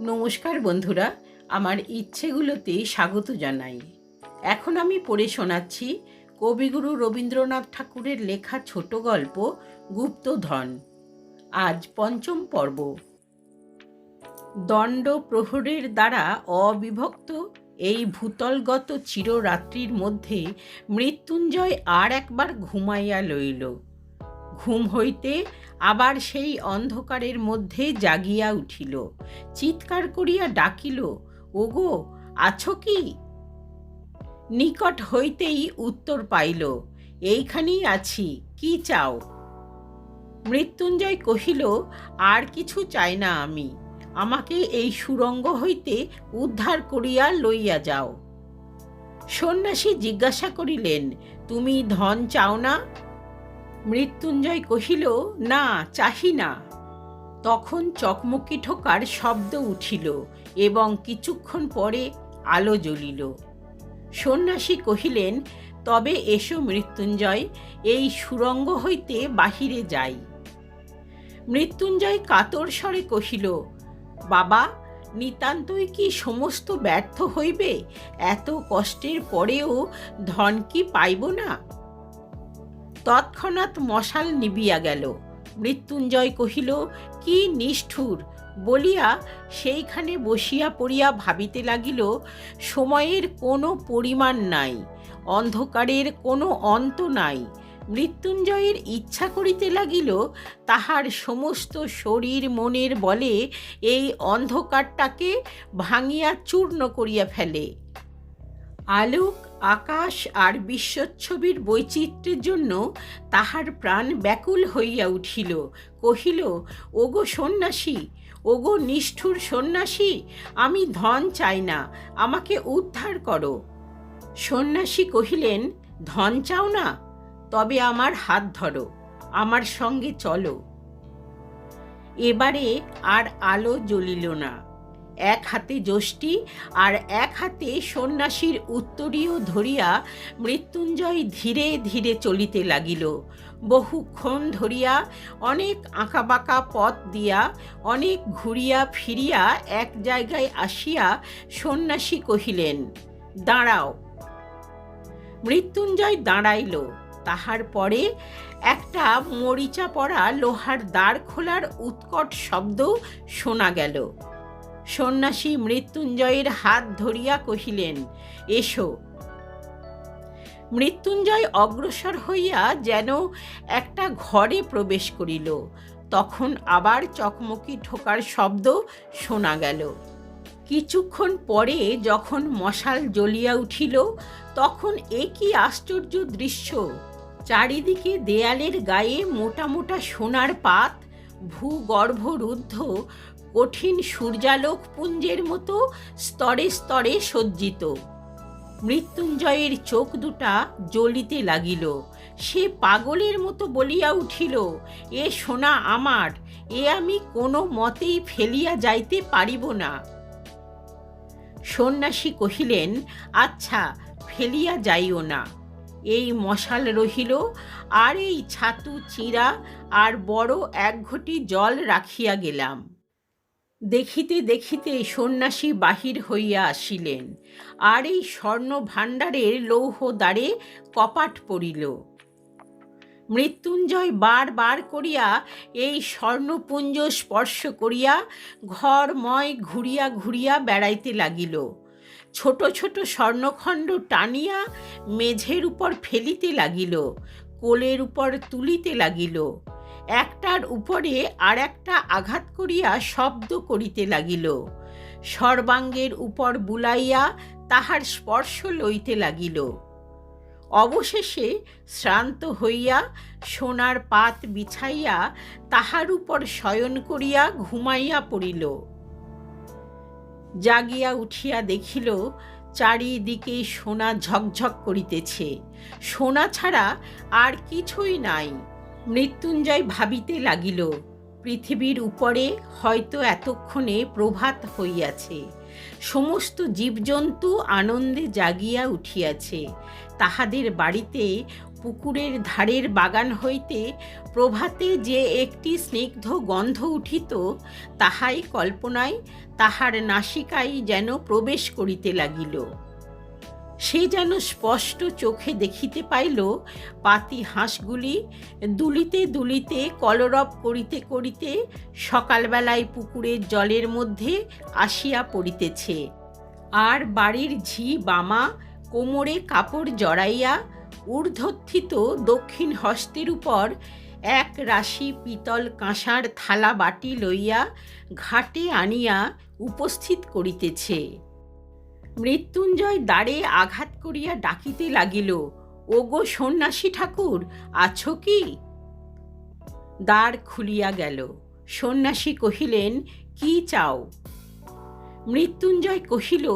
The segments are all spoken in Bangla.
নমস্কার বন্ধুরা, আমার ইচ্ছেগুলোতে স্বাগত জানাই। এখন আমি পড়ে শোনাচ্ছি কবিগুরু রবীন্দ্রনাথ ঠাকুরের লেখা ছোট গল্প গুপ্তধন। আজ পঞ্চম পর্ব। দণ্ড প্রহরের দ্বারা অবিভক্ত এই ভূতলগত চিররাত্রির মধ্যে মৃত্যুঞ্জয় আর একবার ঘুমাইয়া লইল। ঘুম হইতে আবার সেই অন্ধকারের মধ্যে জাগিয়া উঠিল। চিৎকার করিয়া ডাকিল, ওগো, আছো কি? নিকট হইতেই উত্তর পাইল, এইখানেই আছি, কি চাও? মৃত্যুঞ্জয় কহিল, আর কিছু চাই না আমি, আমাকে এই সুরঙ্গ হইতে উদ্ধার করিয়া লইয়া যাও। সন্ন্যাসী জিজ্ঞাসা করিলেন, তুমি ধন চাও না? মৃত্যুঞ্জয় কহিল, না, চাহি না। তখন চকমকি ঠোকার শব্দ উঠিল এবং কিছুক্ষণ পরে আলো জ্বলিল। সন্ন্যাসী কহিলেন, তবে এসো মৃত্যুঞ্জয়, এই সুরঙ্গ হইতে বাহিরে যাই। মৃত্যুঞ্জয় কাতর স্বরে কহিল, বাবা, নিতান্তই কি সমস্ত ব্যর্থ হইবে? এত কষ্টের পরেও ধন কি পাইব না? তৎক্ষণাৎ মশাল নিবিয়া গেল। মৃত্যুঞ্জয় কহিল, কি নিষ্ঠুর! বলিয়া সেইখানে বসিয়া পড়িয়া ভাবিতে লাগিল, সময়ের কোনো পরিমাণ নাই, অন্ধকারের কোনো অন্ত নাই। মৃত্যুঞ্জয়ের ইচ্ছা করিতে লাগিল, তাহার সমস্ত শরীর মনের বলে এই অন্ধকারটাকে ভাঙিয়া চূর্ণ করিয়া ফেলে। আলোক আকাশ আর বিশ্বচ্ছবির বৈচিত্র্যের জন্য তাহার প্রাণ ব্যাকুল হইয়া উঠিল। কহিল, ওগো সন্ন্যাসী, ওগো নিষ্ঠুর সন্ন্যাসী, আমি ধন চাই না, আমাকে উদ্ধার করো। সন্ন্যাসী কহিলেন, ধন চাও না, তবে আমার হাত ধরো, আমার সঙ্গে চলো। এবারে আর আলো জ্বলিল না। এক হাতে যষ্টি আর এক হাতে সন্ন্যাসীর উত্তরীয় ধরিয়া মৃত্যুঞ্জয় ধীরে ধীরে চলিতে লাগিল। বহুক্ষণ ধরিয়া অনেক আঁকাবাঁকা পথ দিয়া, অনেক ঘুরিয়া ফিরিয়া এক জায়গায় আসিয়া সন্ন্যাসী কহিলেন, দাঁড়াও। মৃত্যুঞ্জয় দাঁড়াইল। তাহার পরে একটা মরিচা পড়া লোহার দ্বার খোলার উৎকট শব্দ শোনা গেল। সন্ন্যাসী মৃত্যুঞ্জয়ের হাত ধরিয়া কহিলেন, এসো। মৃত্যুঞ্জয় অগ্রসর হইয়া যেন একটা ঘরে প্রবেশ করিল। তখন আবার চকমকি ঠোকার শব্দ শোনা গেল। কিছুক্ষণ পরে যখন মশাল জ্বলিয়া উঠিল, তখন এ কি আশ্চর্য দৃশ্য! চারিদিকে দেয়ালের গায়ে মোটা মোটা সোনার পাত, ভূগর্ভরুদ্ধ কঠিন সূর্যালোক পুঞ্জের মতো স্তরে স্তরে সজ্জিত। মৃত্যুঞ্জয়ের চোখ দুটা জ্বলিতে লাগিল। সে পাগলের মতো বলিয়া উঠিল, এ সোনা আমার, এ আমি কোনো মতেই ফেলিয়া যাইতে পারিব না। সন্ন্যাসী কহিলেন আচ্ছা ফেলিয়া যাইও না। এই মশাল রহিল, আর এই ছাতু চিঁড়া আর বড় এক ঘটি জল রাখিয়া গেলাম। দেখিতে দেখিতে সন্ন্যাসী বাহির হইয়া আসিলেন। আর এই স্বর্ণ ভাণ্ডারের লৌহ দ্বারে কপাট পড়িল। মৃত্যুঞ্জয় বার বার করিয়া এই স্বর্ণপুঞ্জ স্পর্শ করিয়া ঘরময় ঘুরিয়া ঘুরিয়া বেড়াইতে লাগিল। ছোট ছোট স্বর্ণখণ্ড টানিয়া মেঝের উপর ফেলিতে লাগিল, কোলের উপর তুলিতে লাগিল। একটার উপরে আর একটা আঘাত করিয়া শব্দ করিতে লাগিল। সর্বাঙ্গের উপর বুলাইয়া তাহার স্পর্শ লইতে লাগিল। অবশেষে শ্রান্ত হইয়া সোনার পাত বিছাইয়া তাহার উপর শয়ন করিয়া ঘুমাইয়া পড়িল। জাগিয়া উঠিয়া দেখিল, চারিদিকে সোনা ঝকঝক করিতেছে। সোনা ছাড়া আর কিছুই নাই। মৃত্যুঞ্জয় ভাবিতে লাগিল, পৃথিবীর উপরে হয়তো এতক্ষণে প্রভাত হইয়াছে। সমস্ত জীবজন্তু আনন্দে জাগিয়া উঠিয়াছে। তাহাদের বাড়িতে পুকুরের ধারের বাগান হইতে প্রভাতে যে একটি স্নিগ্ধ গন্ধ উঠিত, তাহাই কল্পনায় তাহার নাসিকায় যেন প্রবেশ করিতে লাগিল। সে যেন স্পষ্ট চোখে দেখিতে পাইল, পাতি হাঁসগুলি দুলিতে দুলিতে, কলরব করিতে করিতে সকালবেলায় পুকুরের জলের মধ্যে আসিয়া পড়িতেছে। আর বাড়ির ঝি বামা কোমরে কাপড় জড়াইয়া ঊর্ধ্বত্থিত দক্ষিণ হস্তের উপর এক রাশি পিতল কাঁসার থালা বাটি লইয়া ঘাটে আনিয়া উপস্থিত করিতেছে। মৃত্যুঞ্জয় দ্বারে আঘাত করিয়া ডাকিতে লাগিল, ওগো সন্ন্যাসী ঠাকুর, আছো কি? দ্বার খুলিয়া গেল। সন্ন্যাসী কহিলেন, কি চাও? মৃত্যুঞ্জয় কহিল,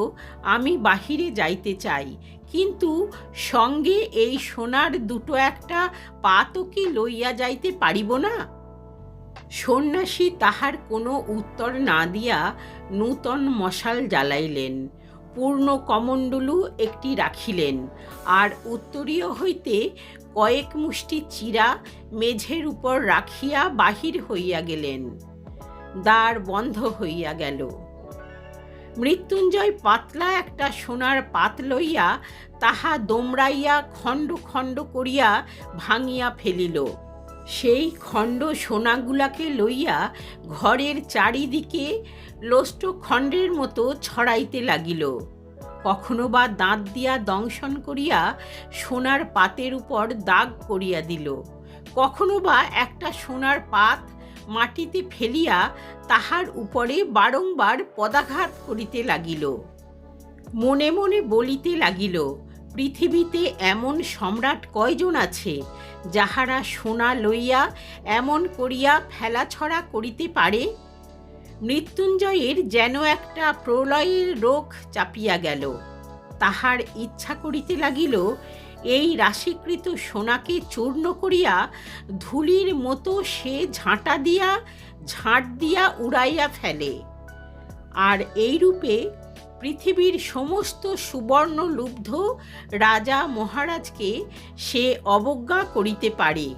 আমি বাহিরে যাইতে চাই, কিন্তু সঙ্গে এই সোনার দুটো একটা পাতও কি লইয়া যাইতে পারিব না? সন্ন্যাসী তাহার কোনো উত্তর না দিয়া নূতন মশাল জ্বালাইলেন। পূর্ণ কমণ্ডলু একটি রাখিলেন। আর উত্তরীয় হইতে কয়েক মুষ্টি চিরা মেঝের উপর রাখিয়া বাহির হইয়া গেলেন। দ্বার বন্ধ হইয়া গেল। মৃত্যুঞ্জয় পাতলা একটা সোনার পাত লইয়া তাহা দোমড়াইয়া খণ্ড খণ্ড করিয়া ভাঙিয়া ফেলিল। সেই খণ্ড সোনাগুলাকে লইয়া ঘরের চারিদিকে লোষ্টখণ্ডের মতো ছড়াইতে লাগিল। কখনো বা দাঁত দিয়া দংশন করিয়া সোনার পাতের উপর দাগ করিয়া দিল। কখনো বা একটা সোনার পাত মাটিতে ফেলিয়া তাহার উপরে বারংবার পদাঘাত করিতে লাগিল। মনে মনে বলিতে লাগিল পৃথিবীতে এমন সম্রাট কয়জন আছে যাহারা সোনা লইয়া এমন করিয়া ফেলাছড়া করিতে পারে? মৃত্যুঞ্জয়ের যেন একটা প্রলয়ের রোগ চাপিয়া গেল। তাহার ইচ্ছা করিতে লাগিল, এই রাশিকৃত সোনাকে চূর্ণ করিয়া ধুলির মতো সে ঝাঁটা দিয়া, ঝাঁট দিয়া উড়াইয়া ফেলে। আর এইরূপে পৃথিবীর সমস্ত সুবর্ণ লুব্ধ রাজা মহারাজকে সে অবজ্ঞা করিতে পারে।